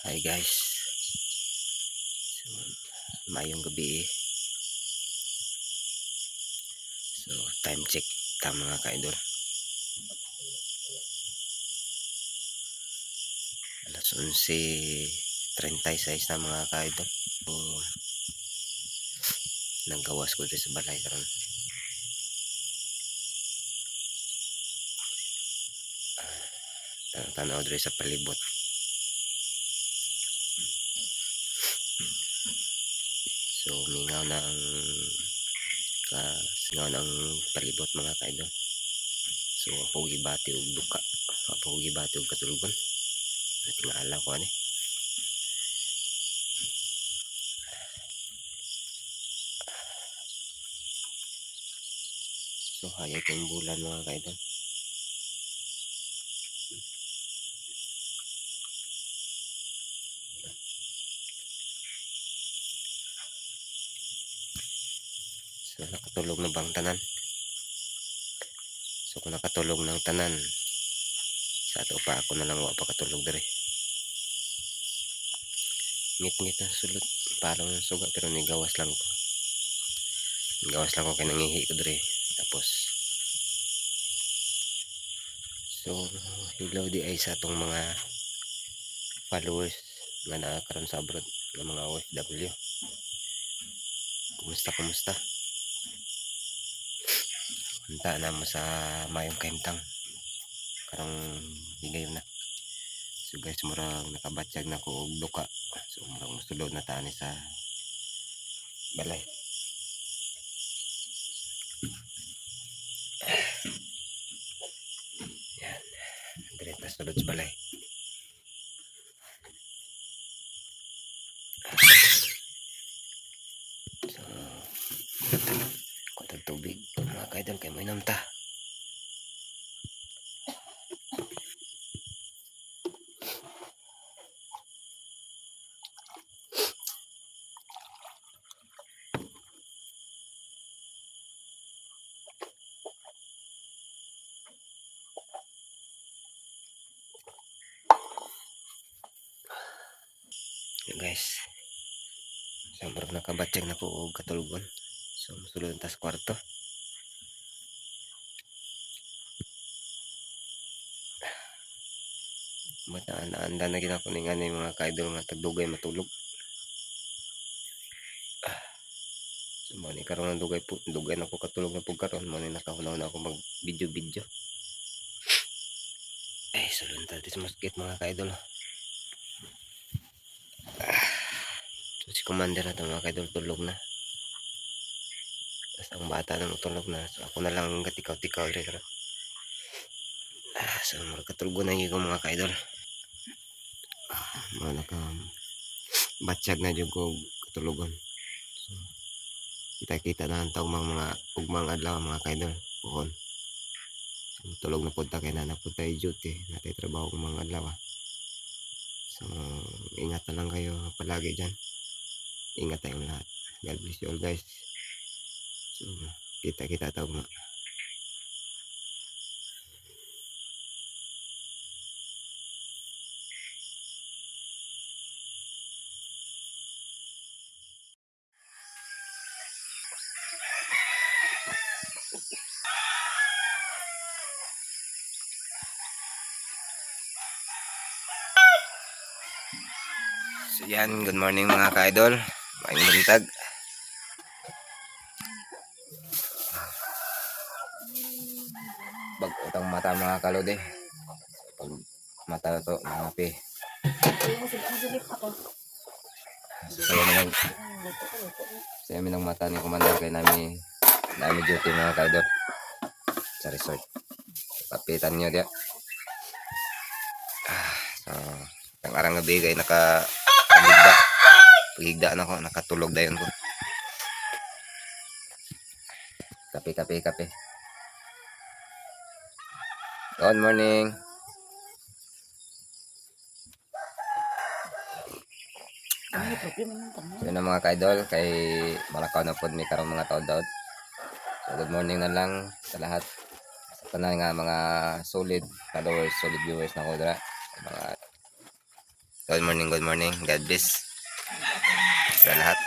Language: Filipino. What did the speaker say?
Hi guys. So, mayong gabi eh. So, time check ta mga ka-idol. Alas 11.36 na mga ka-idol. So, nanggawas ko sa balay karon. Ah, Tanaw dito sa palibot. So, mingaw na ang ka singaw na ang palibot mga kaidol. So, ako gibati og duka. Ako gibati og katulugon. Natingala ko ani. So, hayag yung bulan mga kaidol. So, nakatulog na bang tanan? So, kung nakatulog ng tanan, sa ato pa ako na lang wa katulog dere. Ngit-ngit na sulot. Parang ng suga, pero nigawas lang ko. Nigawas lang ko kay nangihi ko dere. Tapos, so, hello di ay sa atong mga followers nga nakakaroon sa abroad ng mga OFW. Kumusta, kumusta? Punta na mo sa Mayong Kaimtang. Karang higayon na. So guys, murang nakabatsyag na ko og duka. So murang musulod na tani sa balay. Yan. Diret na sulod sa balay. Kutag tubig. Mga kaidol, kay mo inom ta. Guys. Sobrang nakabatsyag na ko og katulugon. So, musulod tas kwarto. Mataan-anda na gina ko ni nga ni mga kaidol nga tagdugay matulog. Ah. So, mo ni karon ang dugay po, dugay na ko katulog na pug karon mo ni nakahunaw na ako mag video-video. Ay, sulon ta sa masakit mga kaidol. Ah. So, si commander na to mga kaidol tulog na. Ang bata na tulog na. So ako na lang gatikaw-tikaw rin. karon. Ah, so magkatulgo na yung mga kaidol. Ah, mga naka batsyag na yung ko katulugon. So, kita-kita na ang taong mga mga ugmang adlaw mga kaidol. Puhon. So, tulog na punta kay na napunta yung duty. Natay trabaho mga adlaw. ah. So, ingat na lang kayo palagi dyan. Ingat tayong lahat. God bless you all guys. So, kita-kita tao mga. So yan, good morning mga ka-idol. Maayong buntag. Bag utang mata mga kalode. Pag mata to, mga pi. So kaya naman, sa amin ang mata ni Commander kay nami, nami duty mga ka-idol. Sa resort. Kapitan nyo diya. Ah, so, ang arang nga bigay naka pagigda. Pagigda na ko, nakatulog dayon ko. Kape, kape, kape. Good morning. Yun na mga ka-idol, kay Malakaw na po may karong mga taod-taod. So good morning na lang sa lahat. Sa tanan nga mga solid followers, solid viewers na ko dira. Mga Good morning, good morning. God bless sa lahat.